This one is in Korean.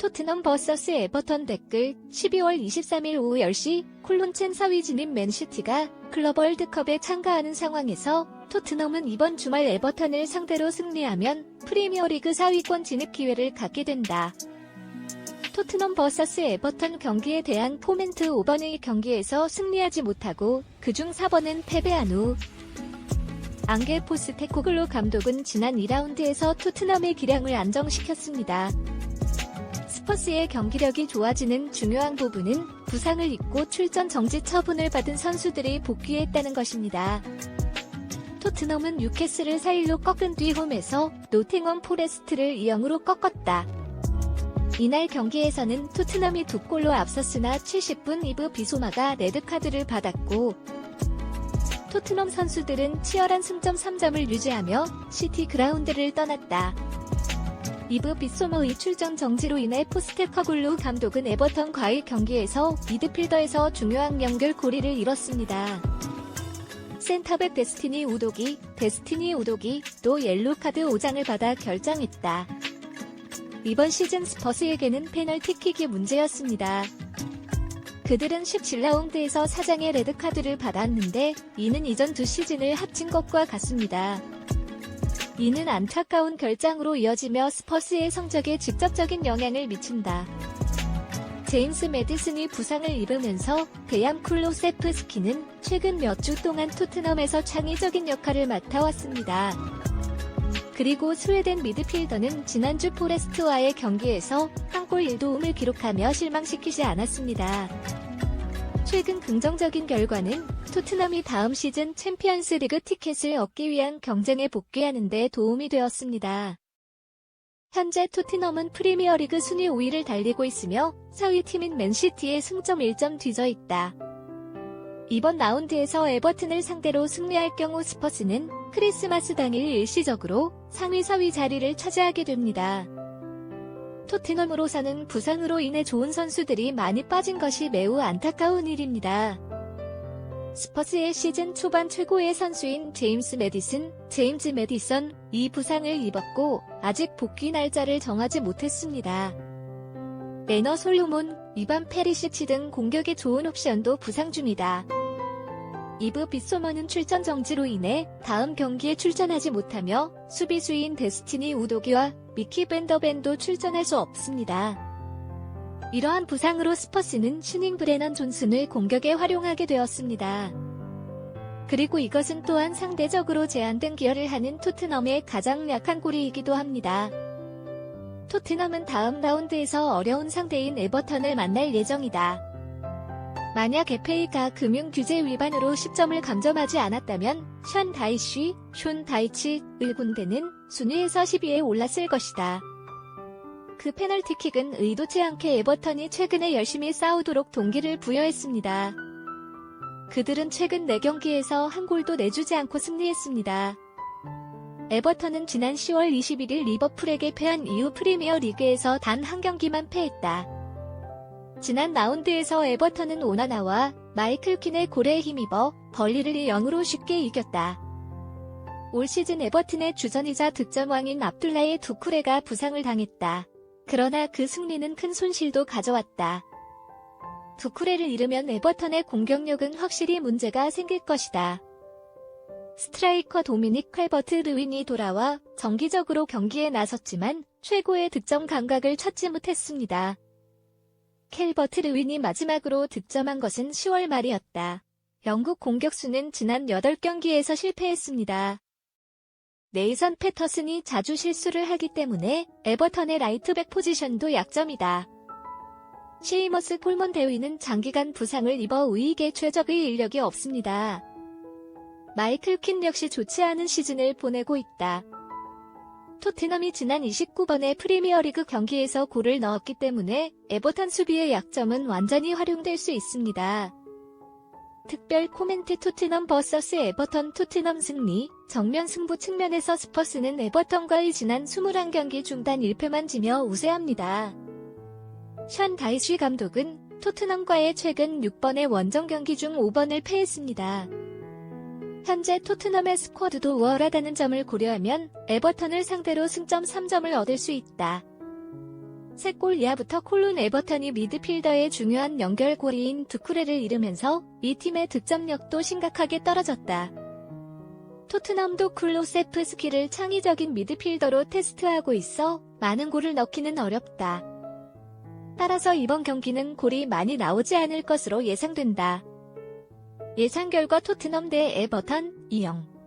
토트넘 vs 에버턴 댓글 12월 23일 오후 10시 콜론첸 사위 진입 맨시티가 클럽 월드컵에 참가하는 상황에서 토트넘은 이번 주말 에버턴을 상대로 승리하면 프리미어리그 4위권 진입 기회를 갖게 된다. 토트넘 vs 에버턴 경기에 대한 포멘트 5번의 경기에서 승리하지 못하고 그중 4번은 패배한 후 앙겔 포스테코글로 감독은 지난 2라운드에서 토트넘의 기량을 안정시켰습니다. 스퍼스의 경기력이 좋아지는 중요한 부분은 부상을 입고 출전 정지 처분을 받은 선수들이 복귀했다는 것입니다. 토트넘은 뉴캐슬을 4-1로 꺾은 뒤 홈에서 노팅엄 포레스트를 2-0으로 꺾었다. 이날 경기에서는 토트넘이 두 골로 앞섰으나 70분 이브 비소마가 레드카드를 받았고 토트넘 선수들은 치열한 승점 3점을 유지하며 시티 그라운드를 떠났다. 이브 비소모의 출전 정지로 인해 포스테커글루 감독은 에버턴 과의 경기에서 미드필더에서 중요한 연결 고리를 잃었습니다. 센터백 데스티니 우독이, 데스티니 우독이 또 옐로카드 5장을 받아 결장했다. 이번 시즌 스퍼스에게는 페널티킥이 문제였습니다. 그들은 17라운드에서 4장의 레드카드를 받았는데 이는 이전 두 시즌을 합친 것과 같습니다. 이는 안타까운 결장으로 이어지며 스퍼스의 성적에 직접적인 영향을 미친다. 제임스 메디슨이 부상을 입으면서 베얌 쿨로세프스키는 최근 몇 주 동안 토트넘에서 창의적인 역할을 맡아왔습니다. 그리고 스웨덴 미드필더는 지난주 포레스트와의 경기에서 한 골 1도움을 기록하며 실망시키지 않았습니다. 최근 긍정적인 결과는 토트넘이 다음 시즌 챔피언스 리그 티켓을 얻기 위한 경쟁에 복귀하는 데 도움이 되었습니다. 현재 토트넘은 프리미어리그 순위 5위를 달리고 있으며 4위 팀인 맨시티에 승점 1점 뒤져 있다. 이번 라운드에서 에버튼을 상대로 승리할 경우 스퍼스는 크리스마스 당일 일시적으로 상위 4위 자리를 차지하게 됩니다. 토트넘으로서는 부상으로 인해 좋은 선수들이 많이 빠진 것이 매우 안타까운 일입니다. 스퍼스의 시즌 초반 최고의 선수인 제임스 메디슨, 제임스 메디선, 이 부상을 입었고 아직 복귀 날짜를 정하지 못했습니다. 레너 솔로몬, 이반 페리시치 등 공격에 좋은 옵션도 부상 중이다. 이브 빗소머는 출전 정지로 인해 다음 경기에 출전하지 못하며 수비수인 데스티니 우도기와 미키 밴더밴도 출전할 수 없습니다. 이러한 부상으로 스퍼스는 신잉 브레넌 존슨을 공격에 활용하게 되었습니다. 그리고 이것은 또한 상대적으로 제한된 기여를 하는 토트넘의 가장 약한 고리이기도 합니다. 토트넘은 다음 라운드에서 어려운 상대인 에버턴을 만날 예정이다. 만약 FA가 금융 규제 위반으로 10점을 감점하지 않았다면 션 다이쉬, 숀 다이치, 을 군대는 순위에서 10위에 올랐을 것이다. 그 페널티킥은 의도치 않게 에버턴이 최근에 열심히 싸우도록 동기를 부여했습니다. 그들은 최근 4경기에서 한 골도 내주지 않고 승리했습니다. 에버턴은 지난 10월 21일 리버풀에게 패한 이후 프리미어 리그에서 단 한 경기만 패했다. 지난 라운드에서 에버턴은 오나나와 마이클 퀸의 고래에 힘입어 벌리를 0으로 쉽게 이겼다. 올 시즌 에버튼의 주전이자 득점왕인 압둘라의 두쿠레가 부상을 당했다. 그러나 그 승리는 큰 손실도 가져왔다. 두쿠레를 잃으면 에버턴의 공격력은 확실히 문제가 생길 것이다. 스트라이커 도미닉 칼버트 르윈이 돌아와 정기적으로 경기에 나섰지만 최고의 득점 감각을 찾지 못했습니다. 캘버트 르윈이 마지막으로 득점한 것은 10월 말이었다. 영국 공격수는 지난 8경기에서 실패했습니다. 네이선 패터슨이 자주 실수를 하기 때문에 에버턴의 라이트백 포지션도 약점이다. 시이머스 콜먼 대위는 장기간 부상을 입어 우익에 최적의 인력이 없습니다. 마이클 퀸 역시 좋지 않은 시즌을 보내고 있다. 토트넘이 지난 29번의 프리미어리그 경기에서 골을 넣었기 때문에 에버턴 수비의 약점은 완전히 활용될 수 있습니다. 특별 코멘트 토트넘 vs 에버턴 토트넘 승리 정면 승부 측면에서 스퍼스는 에버턴과의 지난 21경기 중단 1패만 지며 우세합니다. 션 다이쉬 감독은 토트넘과의 최근 6번의 원정 경기 중 5번을 패했습니다. 현재 토트넘의 스쿼드도 우월하다는 점을 고려하면 에버턴을 상대로 승점 3점을 얻을 수 있다. 3골 이하부터 콜룬 에버턴이 미드필더의 중요한 연결고리인 두쿠레를 잃으면서 이 팀의 득점력도 심각하게 떨어졌다. 토트넘도 쿨로세프스키를 창의적인 미드필더로 테스트하고 있어 많은 골을 넣기는 어렵다. 따라서 이번 경기는 골이 많이 나오지 않을 것으로 예상된다. 예상 결과 토트넘 대 에버턴 2영